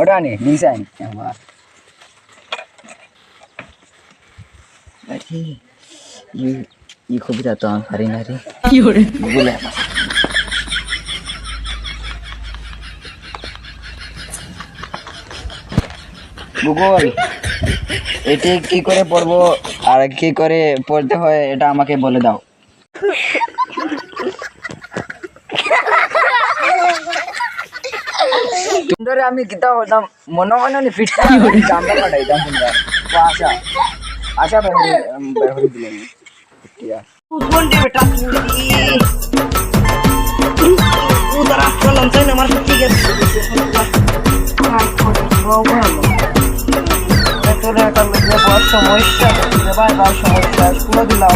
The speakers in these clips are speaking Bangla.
ওটা নে নিচে আনি আমার আরে ই ই কবিতা তো আমি পারি না রে। বলে ভূগোল এটি কি করে পড়ব আর কি করে পড়তে হয় এটা আমাকে বলে দাও। তোমরা আমি কিতা হতাম মনে হয় না জানতে পাঠাইতাম তোমরা তো আশা আশা বের হয়ে দিলেন। আমার ঠিক আছে তোর একটা লোকের বড় সমস্যা ভাই ভাই সমস্যা স্কুলে দিলাম।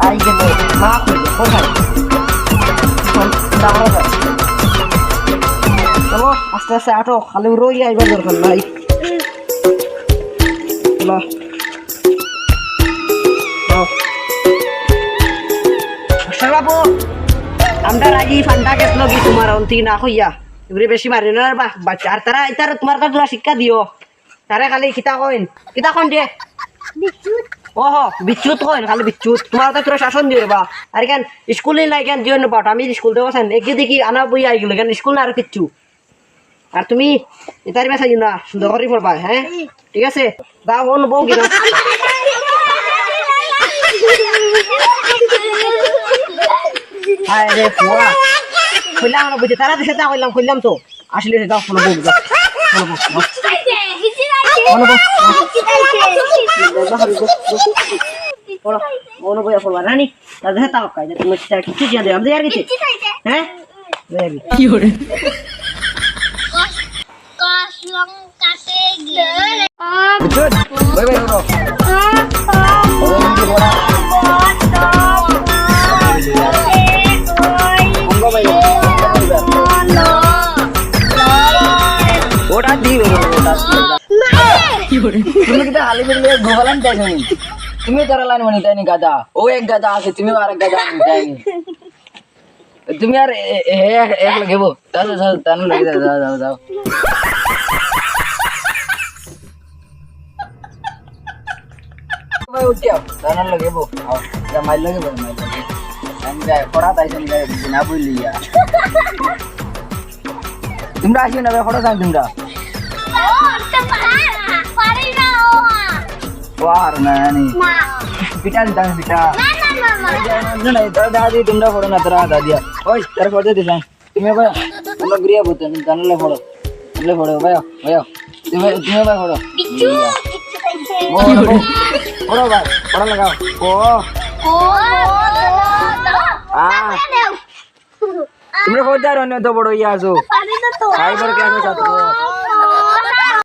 আই গেলে মা কোথায়? দাঁড়া আস্তে আস্তে আটো খালি রই আইবার দরকার নাই। বাবু আমরা রাজি ফান্ডা গেছিল কি তোমার অন্তি না হইয়া এবারে বেশি মারি না বা বাচ্চা আর তারা ইতার তোমার কাছে তোরা শিক্ষা দিও। তারে খালি কিতা কইন। কিতা কইন দে। ওহ বিচ্যুত কইন খালি বিচ্যুত। তোমার তো তোরা শাসন দিও বা আর কেন স্কুলে নাই কেন দিও না পাঠ আমি স্কুল দেবো সেন একদি দেখি আনা বই আই গেল। কেন স্কুল না আর কিচ্ছু। আর তুমি ইতারি বেসা না করে পড়বা হ্যাঁ ঠিক আছে? দাও বল বউ কিনা। আরে কইলাম না তারা দেশে কইলাম কইলাম তো। আসলে দাও ফোন বউ দাও ফোন বউ ফোন বউ বউ ফোন রানী তাও তুমি কিছু কিছু হ্যাঁ কসলং ওটা দিও তুমি কিতা হালি বেরিয়ে গোগালান চাইছো নি তুমি তারা লাইন মানে তাইনি গাদা ও এক গাদা আছে তুমি আর এক গাদা তাইনি তুমি আর এক লাগেবো যাও তানু লাগে যাও যাও যাও যাও ভাই উঠিও তানু লাগেবো আও যা মাইল লাগেবো মাইল লাগে আমি যাই পড়া তাইছেন যাই না বললি ইয়া তোমরা আসিও না পড়া যাও তোমরা পারি না ও ওয়ার না নি না পিটা দিতাম পিটা না না না দাদি তোমরা পড়ো না তোরা দাদিয়া ওই তার পড়তে দিলাম তুমি ভাই তোমরা গৃহ বলতে জানলে পড়ো জানলে পড়ো ভাই ভাই তুমি তুমি ভাই পড়ো বিচ্ছু বিচ্ছু খাইছে ও, ও, পড়ো ভাই পড়া লাগাও ও ও আ তোমরা পড়তে আর অন্য তো বড় ইয়া আছো পারি না তো ফাইবার ক্লাসে ছাত্র